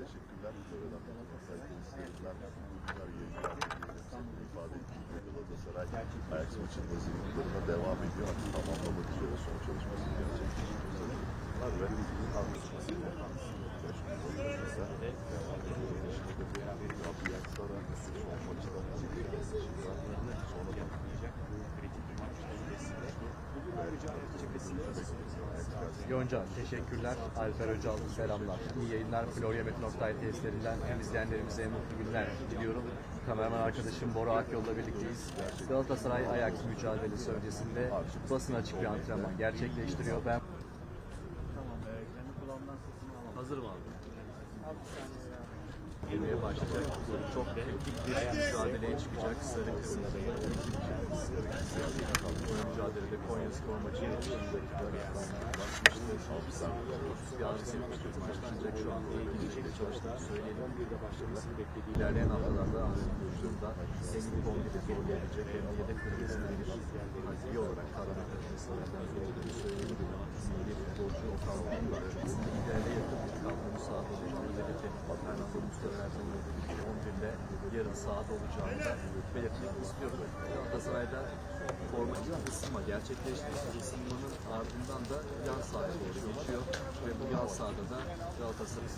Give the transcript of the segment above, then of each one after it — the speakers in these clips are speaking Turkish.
Teşekkürler. Seyirciler. Bunlar yayınlar. ifade ettiğim gibi Galatasaray Ajax maçının hazırlıklarına devam ediyor. Artık tamamlamak üzere son çalışmasını gerçekleştiriyoruz. Var ve anlaşmasıyla beş gün boyunca da Ajax'lara son maçta sonra da Yonca teşekkürler. Alper Öcal selamlar. İyi yayınlar. Floryamet.it testlerinden hem izleyenlerimize mutlu günler diliyorum. Kameraman arkadaşım Bora Akyol'la birlikteyiz. Galatasaray Ajax mücadelesi öncesinde basın açık bir antrenman gerçekleştiriyor. Ben Hazırım abi. Girmeye başlayacak. Çok teknik bir mücadeleye çıkacak. Sarı kırmızı mücadelede Konya Spor maçı yaşındaki başlamıştı. Yapmıştı. Maçtan ancak şu anda iyi bir şekilde çalıştığını söyleyelim. İlerleyen haftalarda Ahmet Burcu'nun da hem ilk 11'de zorlayabilecek de yedek bölgesinde bir takviye olarak takılmasından olduğunu söyleyelim. Milli futbolcu Okan Buruk var. İleride yakın bir kadronun belirtelim. Fernando Mustafa'dan olduğu gibi 11'de yarın sahada olacağını belirtmek istiyorum. Galatasaray'da formatif ısınma gerçekleşti. Isınmanın ardından da yan sahaya doğru geçiyor ve bu yan sahada da Galatasaray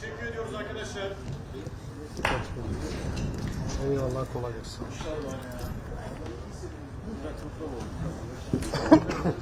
Teşekkür ediyoruz arkadaşlar. Eyvallah kolay gelsin.